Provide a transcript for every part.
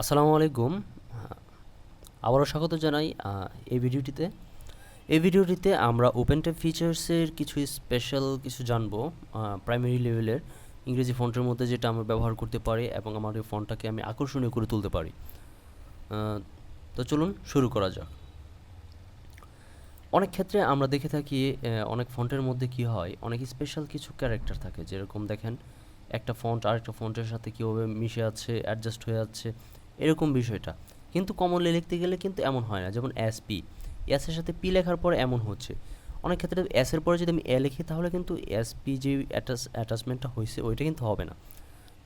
আসসালামু আলাইকুম। আবারও স্বাগত জানাই এই ভিডিওটিতে। এই ভিডিওটিতে আমরা ওপেন ট্যাব ফিচার্সের কিছু স্পেশাল কিছু জানব প্রাইমারি লেভেলের ইংরেজি ফন্টের মধ্যে যেটা আমরা ব্যবহার করতে পারি এবং আমার এই ফন্টটাকে আমি আকর্ষণীয় করে তুলতে পারি। তো চলুন শুরু করা যাক। অনেক ক্ষেত্রে আমরা দেখে থাকি অনেক ফন্টের মধ্যে কি হয়, অনেক স্পেশাল কিছু ক্যারেক্টার থাকে। যেরকম দেখেন, একটা ফন্ট আরেকটা ফন্টের সাথে কীভাবে মিশে আছে অ্যাডজাস্ট হয়ে যাচ্ছে এরকম বিষয়টা। কিন্তু কমনলি লিখতে গেলে কিন্তু এমন হয় না। যেমন এস পি এসের সাথে পি লেখার পর এমন হচ্ছে। অনেক ক্ষেত্রে এসের পরে যদি আমি এ লিখি, তাহলে কিন্তু এস পি যে অ্যাটাচ অ্যাটাচমেন্টটা হয়েছে ওইটা কিন্তু হবে না।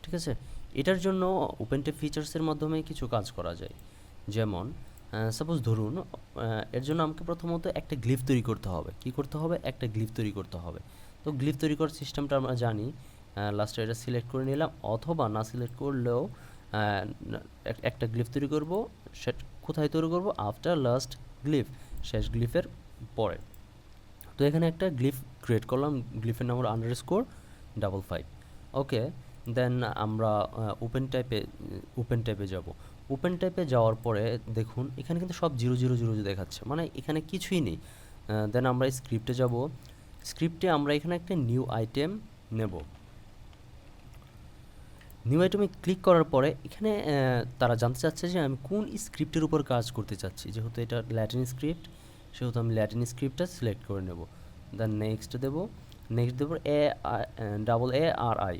ঠিক আছে? এটার জন্য ওপেন টেপ ফিচার্সের মাধ্যমে কিছু কাজ করা যায়। যেমন সাপোজ ধরুন এর জন্য আমাকে প্রথমত একটা গ্লিফ তৈরি করতে হবে। কি করতে হবে? একটা গ্লিফ তৈরি করতে হবে। তো গ্লিফ তৈরি করার সিস্টেমটা আমরা জানি লাস্টে এটা সিলেক্ট করে নিলাম। অথবা না সিলেক্ট করলেও একটা গ্লিফ তৈরি করব, সেটা, কোথায় তৈরি করব? আফটার লাস্ট গ্লিফ শেষ গ্লিফের পরে। তো এখানে একটা গ্লিফ ক্রিয়েট করলাম গ্লিফের নাম হলো underscore double five okay then আমরা ওপেন টাইপে ওপেন টাইপে যাব। ওপেন টাইপে যাওয়ার পরে দেখুন, এখানে কিন্তু সব জিরো জিরো জিরো দেখাচ্ছে। মানে এখানে কিছুই নেই। দেন আমরা স্ক্রিপ্টে যাব। স্ক্রিপ্টে আমরা এখানে একটা নিউ আইটেম নেব। নিউ আইটেমে ক্লিক করার পরে এখানে তারা জানতে চাচ্ছে যে আমি কোন স্ক্রিপ্টের উপর কাজ করতে চাচ্ছি। যেহেতু এটা ল্যাটিন স্ক্রিপ্ট সেহেতু আমি ল্যাটিন স্ক্রিপ্টটা সিলেক্ট করে নেব। দেন নেক্সট দেব। নেক্সট দেবো এ ডাবল এ আর আই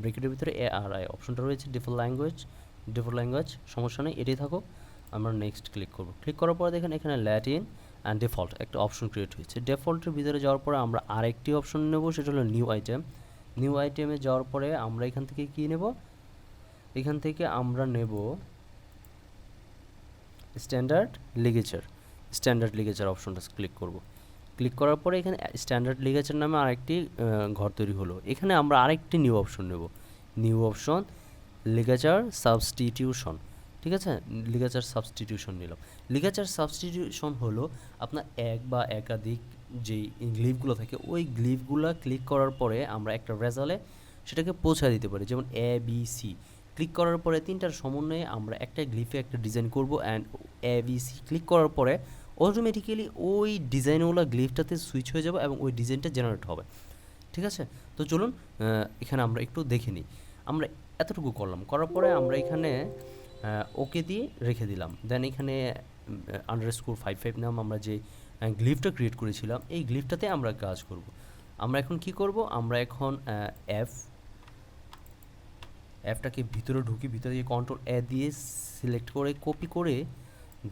ব্রেকেটের ভিতরে এ আর আই অপশনটা রয়েছে ডিফল্ট ল্যাঙ্গুয়েজ ডিফল্ট ল্যাঙ্গুয়েজ সমস্যা নেই, এটাই থাকুক। আমরা নেক্সট ক্লিক করব। ক্লিক করার পরে দেখেন এখানে ল্যাটিন অ্যান্ড ডিফল্ট একটা অপশন ক্রিয়েট হয়েছে। ডিফল্টের ভিতরে যাওয়ার পরে আমরা আরেকটি অপশন নেব, সেটা হলো নিউ আইটেম নিউ আইটেমে যাওয়ার পরে আমরা এখান থেকে কি নেব? এখান থেকে আমরা নেব স্ট্যান্ডার্ড লিগেচার স্ট্যান্ডার্ড লিগেচার অপশনটা ক্লিক করব। ক্লিক করার পরে এখানে স্ট্যান্ডার্ড লিগেচার নামে আরেকটি ঘর তৈরি হলো। এখানে আমরা আরেকটি নিউ অপশন নেব। নিউ অপশন লিগেচার সাবস্টিটিউশন ঠিক আছে? লিগেচার সাবস্টিটিউশন নিলাম। লিগেচার সাবস্টিটিউশন হলো আপনার এক বা একাধিক যেই গ্লিফগুলো থাকে, ওই গ্লিফগুলো ক্লিক করার পরে আমরা একটা রেজাল্টে সেটাকে পৌঁছা দিতে পারি। যেমন এ বি সি ক্লিক করার পরে তিনটার সমন্বয়ে আমরা একটা গ্লিফে একটা ডিজাইন করব and A B C click করার পরে অটোমেটিক্যালি ওই ডিজাইনওয়ালা গ্লিফটাতে সুইচ হয়ে যাবে এবং ওই ডিজাইনটা জেনারেট হবে। ঠিক আছে? তো চলুন এখানে আমরা একটু দেখে নিই। আমরা এতটুকু করলাম। করার পরে আমরা এখানে ওকে দিয়ে রেখে দিলাম। দেন এখানে আন্ডার স্কোর ফাইভ ফাইভ নাম আমরা যে গ্লিফটা ক্রিয়েট করেছিলাম, এই গ্লিফটাতে আমরা কাজ করব। আমরা এখন কি করব? আমরা এখন এফ অ্যাপটাকে ভিতরে ঢুকি, ভিতরে দিয়ে কন্ট্রোল এ দিয়ে সিলেক্ট করে কপি করে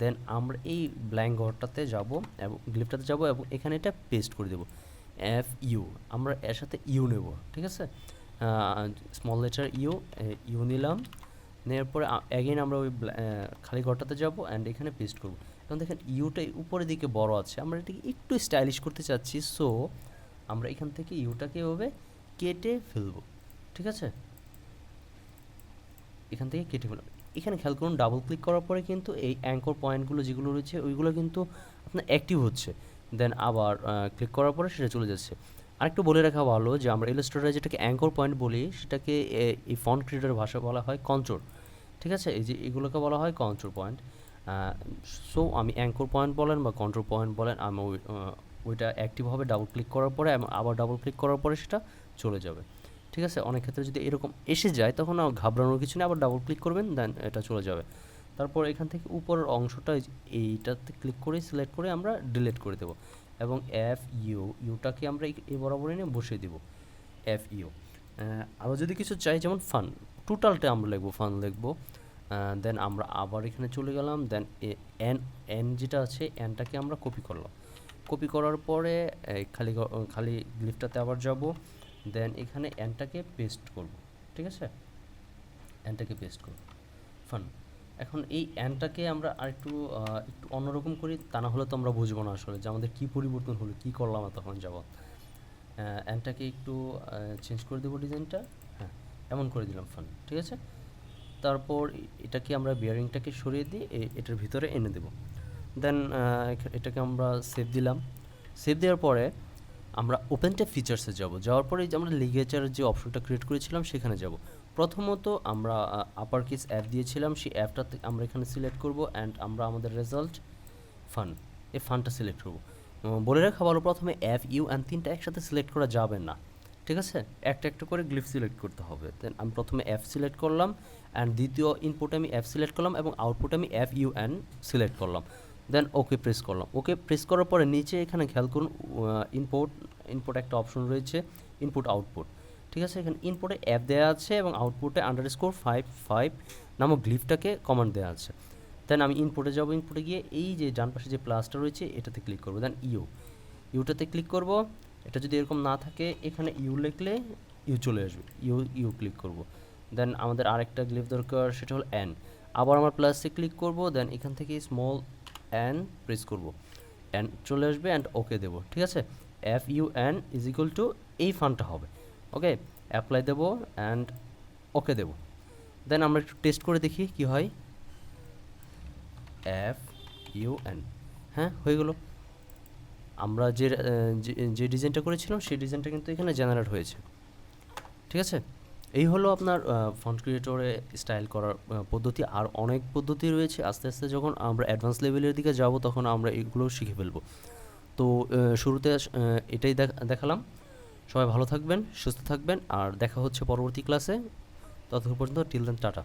দেন আমরা এই ব্ল্যাঙ্ক ঘরটাতে যাব এবং গ্লিপটাতে যাব এবং এখানে এটা পেস্ট করে দেব। এফ ইউ আমরা এর সাথে ইউ নেব, ঠিক আছে? স্মল লেটার ইউ ইউ নিলাম, নেওয়ার পরে অ্যাগেন আমরা ওই খালি ঘরটাতে যাব অ্যান্ড এখানে পেস্ট করব। এখন দেখেন ইউটা উপরের দিকে বড় আছে, আমরা এটাকে একটু স্টাইলিশ করতে চাচ্ছি সো আমরা এখান থেকে ইউটাকে এভাবে কেটে ফেলব, ঠিক আছে? এখান থেকে কেটে ফেলাম এখানে খেয়াল করুন ডাবল ক্লিক করার পরে কিন্তু এই অ্যাঙ্কর পয়েন্টগুলো যেগুলো রয়েছে, ওইগুলো কিন্তু আপনার অ্যাক্টিভ হচ্ছে। দেন আবার ক্লিক করার পরে সেটা চলে যাচ্ছে। আরেকটু বলে রাখা ভালো যে আমরা ইলাস্ট্রেটারে যেটাকে অ্যাঙ্কর পয়েন্ট বলি, সেটাকে এই ফন্ট ক্রিয়েটার ভাষা বলা হয় কন্ট্রোল ঠিক আছে? এই যে এগুলোকে বলা হয় কন্ট্রোল পয়েন্ট সো আমি অ্যাঙ্কর পয়েন্ট বলেন বা কন্ট্রোল পয়েন্ট বলেন আমি ওই, ওইটা অ্যাক্টিভ হবে ডাবল ক্লিক করার পরে আবার ডাবল ক্লিক করার পরে সেটা চলে যাবে। ঠিক আছে? অনেক ক্ষেত্রে যদি এরকম এসে যায় তখন ঘাবড়ানোর কিছু নেই আবার ডাবল ক্লিক করবেন দেন এটা চলে যাবে। তারপর এখান থেকে উপরের অংশটা এইটাতে ক্লিক করে সিলেক্ট করে আমরা ডিলিট করে দেবো। এবং এফ ইউ ইউটাকে আমরা এই বরাবর এনে বসিয়ে দিব। এফ ইউ আরও যদি কিছু চাই যেমন ফান টোটালটা আমরা লিখব ফান লিখব। দেন আমরা আবার এখানে চলে গেলাম দেন এন এন যেটা আছে এনটাকে আমরা কপি করলাম। কপি করার পরে খালি খালি লিফটাতে আবার যাব দেন এখানে এনটাকে পেস্ট করব, ঠিক আছে? এনটাকে পেস্ট করব ফান এখন এই অ্যানটাকে আমরা আরেকটু একটু অন্যরকম করি, তা না হলে তো আমরা বুঝব না আসলে যে আমাদের কী পরিবর্তন হলো, কী করলাম তখন যাব অ্যানটাকে একটু চেঞ্জ করে দেবো ডিজাইনটা হ্যাঁ এমন করে দিলাম ফান ঠিক আছে? তারপর এটাকে আমরা বিয়ারিংটাকে সরিয়ে দিয়ে এটার ভিতরে এনে দেব। দেন এটাকে আমরা সেভ দিলাম। সেভ দেওয়ার পরে আমরা ওপেন ট্যাব ফিচার্সে যাব। যাওয়ার পরে যে আমরা লিগেচার যে অপশনটা ক্রিয়েট করেছিলাম, সেখানে যাব। প্রথমত আমরা আপার কেস অ্যাপ দিয়েছিলাম। সেই অ্যাপটা আমরা এখানে সিলেক্ট করব অ্যান্ড আমরা আমাদের রেজাল্ট ফান এই ফানটা সিলেক্ট করব। বলে রাখা ভালো, প্রথমে অ্যাপ ইউ অ্যান্ড তিনটা একসাথে সিলেক্ট করা যাবে না। ঠিক আছে? একটা একটা করে গ্লিফ সিলেক্ট করতে হবে। দেন আমি প্রথমে এফ সিলেক্ট করলাম অ্যান্ড দ্বিতীয় ইনপুটে আমি এফ সিলেক্ট করলাম এবং আউটপুটে আমি এফ ইউ এন সিলেক্ট করলাম। দেন ওকে প্রেস করলাম। ওকে প্রেস করার পরে নিচে এখানে খেয়াল করুন ইনপুট ইনপুট একটা অপশন রয়েছে ইনপুট আউটপুট ঠিক আছে? এখানে ইনপুটে অ্যাপ দেওয়া আছে এবং আউটপুটে আন্ডার স্কোর ফাইভ ফাইভ নামক গ্লিফটাকে কমান্ড দেওয়া আছে। দেন আমি ইনপুটে যাব ইনপুটে গিয়ে এই যে ডান পাশে যে প্লাসটা রয়েছে, এটাতে ক্লিক করব। দেন ইউ ইউটাতে ক্লিক করব। এটা যদি এরকম না থাকে, এখানে ইউ লিখলে ইউ চলে আসবে। ইউ ইউ ক্লিক করব। দেন আমাদের আরেকটা গ্লিফ দরকার, সেটা হলো এন আবার আমার প্লাসে ক্লিক করব দেন এখান থেকে স্মল এন প্রেস করব। এন চলে আসবে অ্যান্ড ওকে দেবো, ঠিক আছে? F U N is equal to এই ফান্ডটা হবে। ওকে অ্যাপ্লাই দেবো অ্যান্ড ওকে দেবো। দেন আমরা একটু টেস্ট করে দেখি কি হয়। এফ ইউ এন হ্যাঁ হয়ে গেলো। আমরা যে যে- ডিজাইনটা করেছিলাম, সেই ডিজাইনটা কিন্তু এখানে জেনারেট হয়েছে। ঠিক আছে? এই হলো আপনার ফন্ট ক্রিয়েটরে স্টাইল করার পদ্ধতি। আর অনেক পদ্ধতি রয়েছে। আস্তে আস্তে যখন আমরা অ্যাডভান্স লেভেলের দিকে যাব, তখন আমরা এগুলো শিখে ফেলব। তো শুরুতে এটাই দেখ- দেখালাম। সবাই ভালো থাকবেন, সুস্থ থাকবেন। আর দেখা হচ্ছে পরবর্তী ক্লাসে ততক্ষণ পর্যন্ত টিল দেন টাটা।